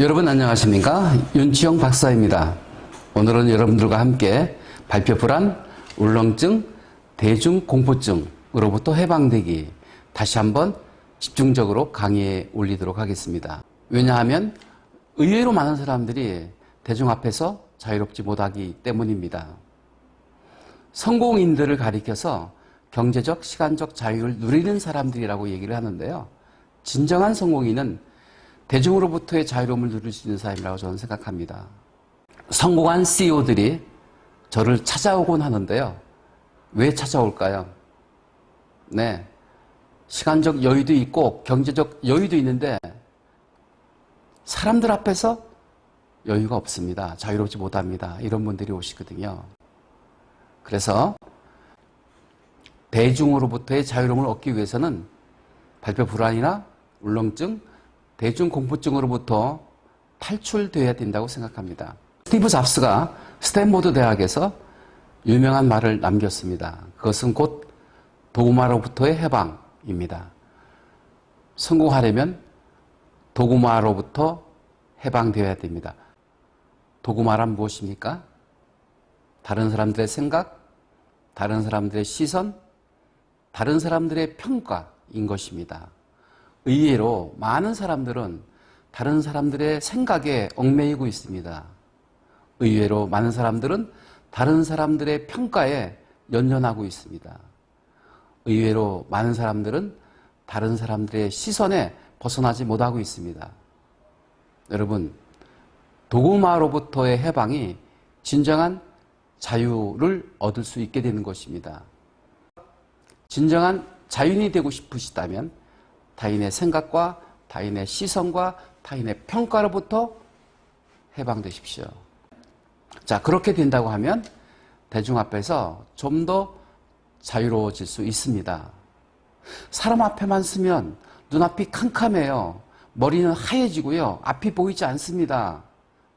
여러분 안녕하십니까? 윤치영 박사입니다. 오늘은 여러분들과 함께 발표 불안, 울렁증, 대중공포증으로부터 해방되기 다시 한번 집중적으로 강의에 올리도록 하겠습니다. 왜냐하면 의외로 많은 사람들이 대중 앞에서 자유롭지 못하기 때문입니다. 성공인들을 가리켜서 경제적, 시간적 자유를 누리는 사람들이라고 얘기를 하는데요. 진정한 성공인은 대중으로부터의 자유로움을 누릴 수 있는 사람이라고 저는 생각합니다. 성공한 CEO들이 저를 찾아오곤 하는데요. 왜 찾아올까요? 네. 시간적 여유도 있고 경제적 여유도 있는데 사람들 앞에서 여유가 없습니다. 자유롭지 못합니다. 이런 분들이 오시거든요. 그래서 대중으로부터의 자유로움을 얻기 위해서는 발표 불안이나 울렁증, 대중공포증으로부터 탈출되어야 된다고 생각합니다. 스티브 잡스가 스탠포드 대학에서 유명한 말을 남겼습니다. 그것은 곧 도구마로부터의 해방입니다. 성공하려면 도구마로부터 해방되어야 됩니다. 도구마란 무엇입니까? 다른 사람들의 생각, 다른 사람들의 시선, 다른 사람들의 평가인 것입니다. 의외로 많은 사람들은 다른 사람들의 생각에 얽매이고 있습니다. 의외로 많은 사람들은 다른 사람들의 평가에 연연하고 있습니다. 의외로 많은 사람들은 다른 사람들의 시선에 벗어나지 못하고 있습니다. 여러분, 도구마로부터의 해방이 진정한 자유를 얻을 수 있게 되는 것입니다. 진정한 자유인이 되고 싶으시다면 타인의 생각과 타인의 시선과 타인의 평가로부터 해방되십시오. 자, 그렇게 된다고 하면 대중 앞에서 좀 더 자유로워질 수 있습니다. 사람 앞에만 서면 눈앞이 캄캄해요. 머리는 하얘지고요. 앞이 보이지 않습니다.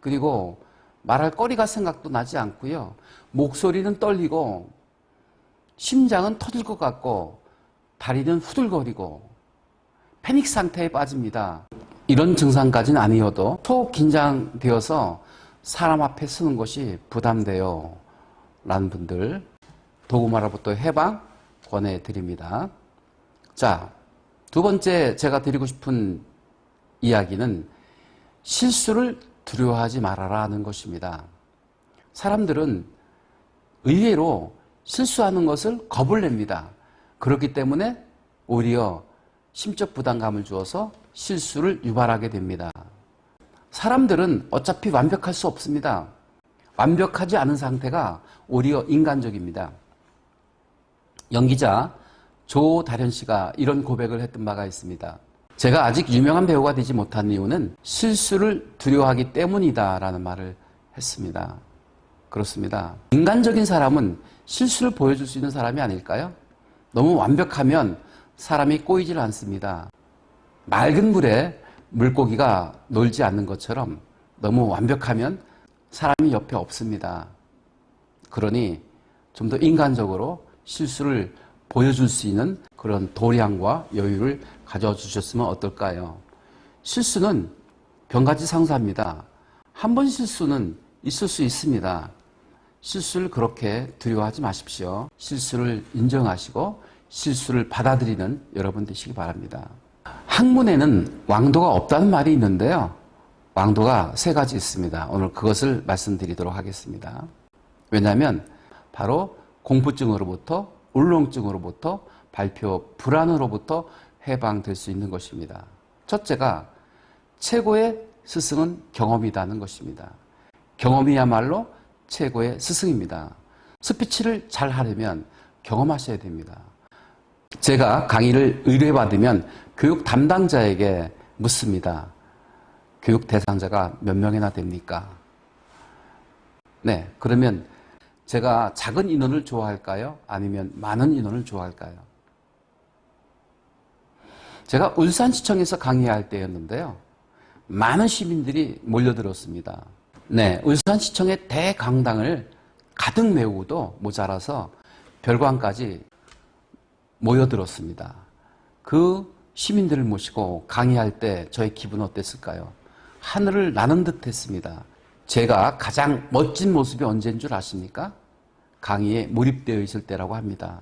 그리고 말할 거리가 생각도 나지 않고요. 목소리는 떨리고 심장은 터질 것 같고 다리는 후들거리고 패닉 상태에 빠집니다. 이런 증상까지는 아니어도 초긴장되어서 사람 앞에 서는 것이 부담돼요. 라는 분들 도구마로부터 해방 권해드립니다. 자, 두 번째 제가 드리고 싶은 이야기는 실수를 두려워하지 말아라 는 것입니다. 사람들은 의외로 실수하는 것을 겁을 냅니다. 그렇기 때문에 오히려 심적 부담감을 주어서 실수를 유발하게 됩니다. 사람들은 어차피 완벽할 수 없습니다. 완벽하지 않은 상태가 오히려 인간적입니다. 연기자 조다련 씨가 이런 고백을 했던 바가 있습니다. 제가 아직 유명한 배우가 되지 못한 이유는 실수를 두려워하기 때문이다라는 말을 했습니다. 그렇습니다. 인간적인 사람은 실수를 보여줄 수 있는 사람이 아닐까요? 너무 완벽하면 사람이 꼬이질 않습니다. 맑은 물에 물고기가 놀지 않는 것처럼 너무 완벽하면 사람이 옆에 없습니다. 그러니 좀 더 인간적으로 실수를 보여줄 수 있는 그런 도량과 여유를 가져주셨으면 어떨까요? 실수는 병가지 상사입니다. 한 번 실수는 있을 수 있습니다. 실수를 그렇게 두려워하지 마십시오. 실수를 인정하시고 실수를 받아들이는 여러분 되시기 바랍니다. 학문에는 왕도가 없다는 말이 있는데요. 왕도가 세 가지 있습니다. 오늘 그것을 말씀드리도록 하겠습니다. 왜냐하면 바로 공포증으로부터 울렁증으로부터 발표 불안으로부터 해방될 수 있는 것입니다. 첫째가 최고의 스승은 경험이라는 것입니다. 경험이야말로 최고의 스승입니다. 스피치를 잘 하려면 경험하셔야 됩니다. 제가 강의를 의뢰받으면 교육 담당자에게 묻습니다. 교육 대상자가 몇 명이나 됩니까? 네, 그러면 제가 작은 인원을 좋아할까요? 아니면 많은 인원을 좋아할까요? 제가 울산시청에서 강의할 때였는데요. 많은 시민들이 몰려들었습니다. 네, 울산시청의 대강당을 가득 메우고도 모자라서 별관까지 모여들었습니다. 그 시민들을 모시고 강의할 때 저의 기분은 어땠을까요? 하늘을 나는 듯 했습니다. 제가 가장 멋진 모습이 언제인 줄 아십니까? 강의에 몰입되어 있을 때라고 합니다.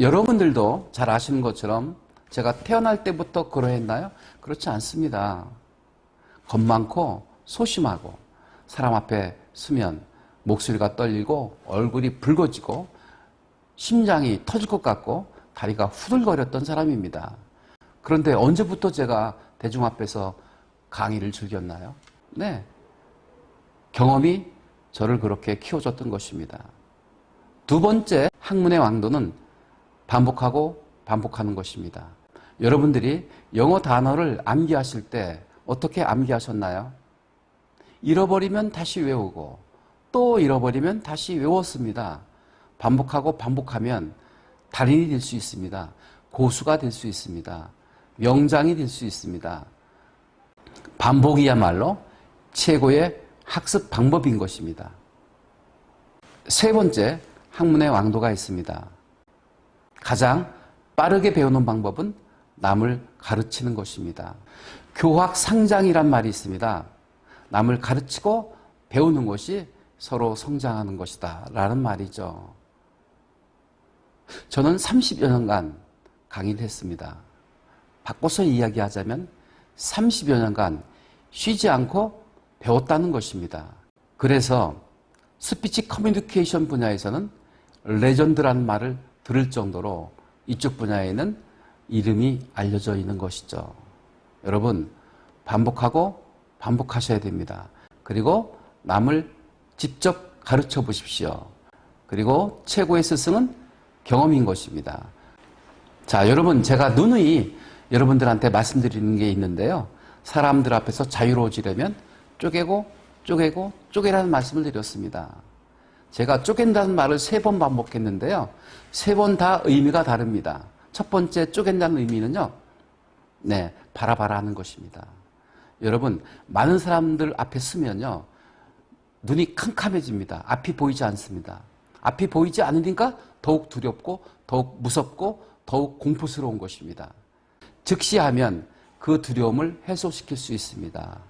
여러분들도 잘 아시는 것처럼 제가 태어날 때부터 그러했나요? 그렇지 않습니다. 겁 많고 소심하고 사람 앞에 서면 목소리가 떨리고 얼굴이 붉어지고 심장이 터질 것 같고 다리가 후들거렸던 사람입니다. 그런데 언제부터 제가 대중 앞에서 강의를 즐겼나요? 네. 경험이 저를 그렇게 키워줬던 것입니다. 두 번째 학문의 왕도는 반복하고 반복하는 것입니다. 여러분들이 영어 단어를 암기하실 때 어떻게 암기하셨나요? 잃어버리면 다시 외우고 또 잃어버리면 다시 외웠습니다. 반복하고 반복하면 달인이 될 수 있습니다. 고수가 될 수 있습니다. 명장이 될 수 있습니다. 반복이야말로 최고의 학습 방법인 것입니다. 세 번째, 학문의 왕도가 있습니다. 가장 빠르게 배우는 방법은 남을 가르치는 것입니다. 교학 상장이란 말이 있습니다. 남을 가르치고 배우는 것이 서로 성장하는 것이다. 라는 말이죠. 저는 30여 년간 강의를 했습니다. 바꿔서 이야기하자면 30여 년간 쉬지 않고 배웠다는 것입니다. 그래서 스피치 커뮤니케이션 분야에서는 레전드라는 말을 들을 정도로 이쪽 분야에는 이름이 알려져 있는 것이죠. 여러분, 반복하고 반복하셔야 됩니다. 그리고 남을 직접 가르쳐 보십시오. 그리고 최고의 스승은 경험인 것입니다. 자, 여러분, 제가 누누이 여러분들한테 말씀드리는 게 있는데요. 사람들 앞에서 자유로워지려면 쪼개고, 쪼개고, 쪼개라는 말씀을 드렸습니다. 제가 쪼갠다는 말을 세 번 반복했는데요. 세 번 다 의미가 다릅니다. 첫 번째 쪼갠다는 의미는요. 네, 바라바라 하는 것입니다. 여러분, 많은 사람들 앞에 서면요. 눈이 캄캄해집니다. 앞이 보이지 않습니다. 앞이 보이지 않으니까 더욱 두렵고 더욱 무섭고 더욱 공포스러운 것입니다. 즉시 하면 그 두려움을 해소시킬 수 있습니다.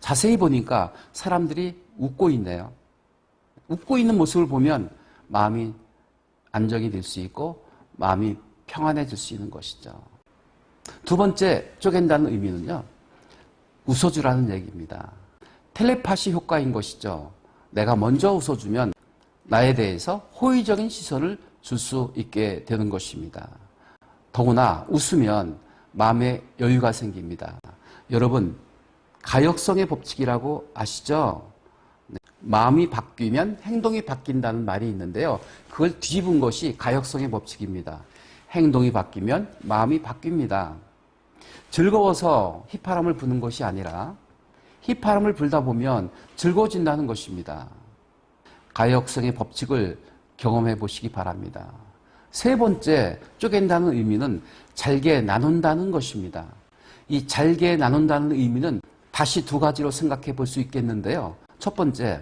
자세히 보니까 사람들이 웃고 있네요. 웃고 있는 모습을 보면 마음이 안정이 될 수 있고 마음이 평안해질 수 있는 것이죠. 두 번째 쪼갠다는 의미는요. 웃어주라는 얘기입니다. 텔레파시 효과인 것이죠. 내가 먼저 웃어주면 나에 대해서 호의적인 시선을 줄 수 있게 되는 것입니다. 더구나 웃으면 마음에 여유가 생깁니다. 여러분, 가역성의 법칙이라고 아시죠? 네. 마음이 바뀌면 행동이 바뀐다는 말이 있는데요. 그걸 뒤집은 것이 가역성의 법칙입니다. 행동이 바뀌면 마음이 바뀝니다. 즐거워서 휘파람을 부는 것이 아니라 휘파람을 불다 보면 즐거워진다는 것입니다. 가역성의 법칙을 경험해 보시기 바랍니다. 세 번째, 쪼갠다는 의미는 잘게 나눈다는 것입니다. 이 잘게 나눈다는 의미는 다시 두 가지로 생각해 볼 수 있겠는데요. 첫 번째,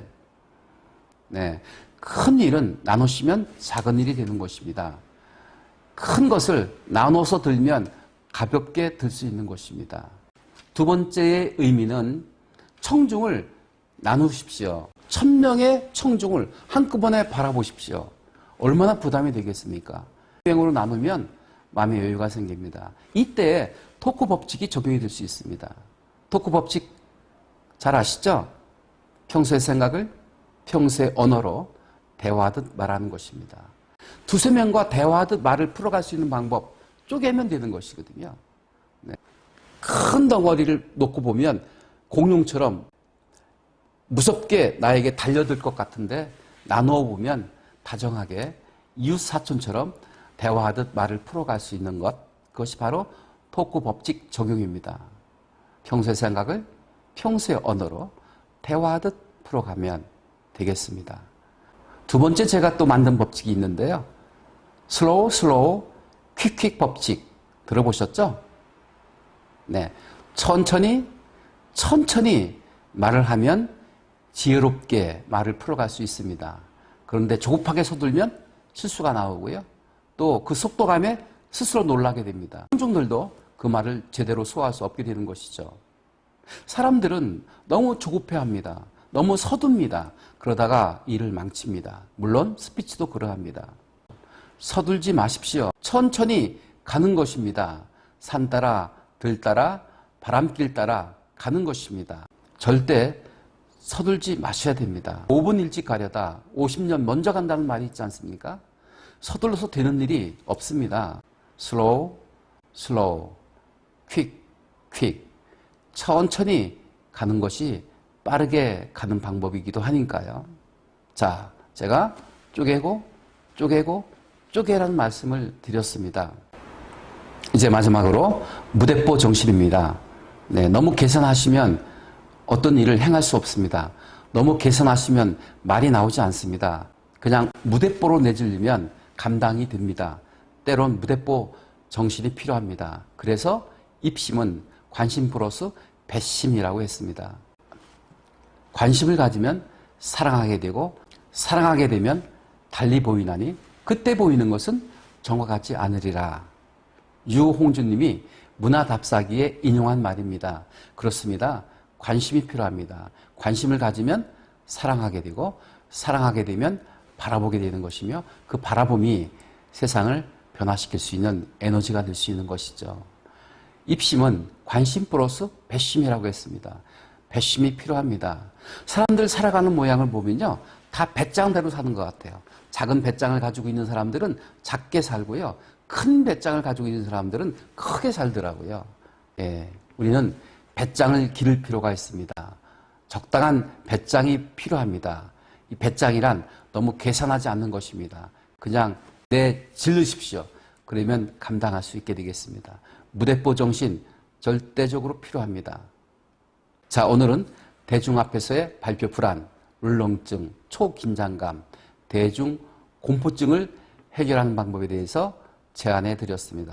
네, 큰 일은 나누시면 작은 일이 되는 것입니다. 큰 것을 나눠서 들면 가볍게 들 수 있는 것입니다. 두 번째의 의미는 청중을 나누십시오. 천 명의 청중을 한꺼번에 바라보십시오. 얼마나 부담이 되겠습니까? 명으로 나누면 마음의 여유가 생깁니다. 이때 토크 법칙이 적용이 될 수 있습니다. 토크 법칙 잘 아시죠? 평소의 생각을 평소의 언어로 대화하듯 말하는 것입니다. 두세 명과 대화하듯 말을 풀어갈 수 있는 방법 쪼개면 되는 것이거든요. 네. 큰 덩어리를 놓고 보면 공룡처럼 무섭게 나에게 달려들 것 같은데 나누어 보면 다정하게 이웃 사촌처럼 대화하듯 말을 풀어갈 수 있는 것 그것이 바로 토크 법칙 적용입니다. 평소의 생각을 평소의 언어로 대화하듯 풀어가면 되겠습니다. 두 번째 제가 또 만든 법칙이 있는데요. 슬로우 슬로우 퀵퀵 법칙 들어보셨죠? 네. 천천히 천천히 말을 하면 지혜롭게 말을 풀어갈 수 있습니다. 그런데 조급하게 서둘면 실수가 나오고요. 또 그 속도감에 스스로 놀라게 됩니다. 청중들도 그 말을 제대로 소화할 수 없게 되는 것이죠. 사람들은 너무 조급해 합니다. 너무 서둡니다. 그러다가 일을 망칩니다. 물론 스피치도 그러합니다. 서둘지 마십시오. 천천히 가는 것입니다. 산 따라, 들 따라, 바람길 따라 가는 것입니다. 절대 서둘지 마셔야 됩니다. 5분 일찍 가려다 50년 먼저 간다는 말이 있지 않습니까? 서둘러서 되는 일이 없습니다. 슬로우, 슬로우, 퀵, 퀵. 천천히 가는 것이 빠르게 가는 방법이기도 하니까요. 자, 제가 쪼개고, 쪼개고, 쪼개라는 말씀을 드렸습니다. 이제 마지막으로 무대뽀 정신입니다. 네, 너무 계산하시면 어떤 일을 행할 수 없습니다. 너무 계산하시면 말이 나오지 않습니다. 그냥 무대뽀로 내질리면 감당이 됩니다. 때론 무대뽀 정신이 필요합니다. 그래서 입심은 관심 플러스 배심이라고 했습니다. 관심을 가지면 사랑하게 되고 사랑하게 되면 달리 보이나니 그때 보이는 것은 정과 같지 않으리라. 유홍준님이 문화답사기에 인용한 말입니다. 그렇습니다. 관심이 필요합니다. 관심을 가지면 사랑하게 되고 사랑하게 되면 바라보게 되는 것이며 그 바라봄이 세상을 변화시킬 수 있는 에너지가 될 수 있는 것이죠. 입심은 관심 플러스 배심이라고 했습니다. 배심이 필요합니다. 사람들 살아가는 모양을 보면요. 다 배짱대로 사는 것 같아요. 작은 배짱을 가지고 있는 사람들은 작게 살고요. 큰 배짱을 가지고 있는 사람들은 크게 살더라고요. 예, 우리는 배짱을 기를 필요가 있습니다. 적당한 배짱이 필요합니다. 이 배짱이란 너무 계산하지 않는 것입니다. 그냥 내 질르십시오. 그러면 감당할 수 있게 되겠습니다. 무대뽀 정신 절대적으로 필요합니다. 자, 오늘은 대중 앞에서의 발표 불안, 울렁증, 초긴장감, 대중 공포증을 해결하는 방법에 대해서 제안해 드렸습니다.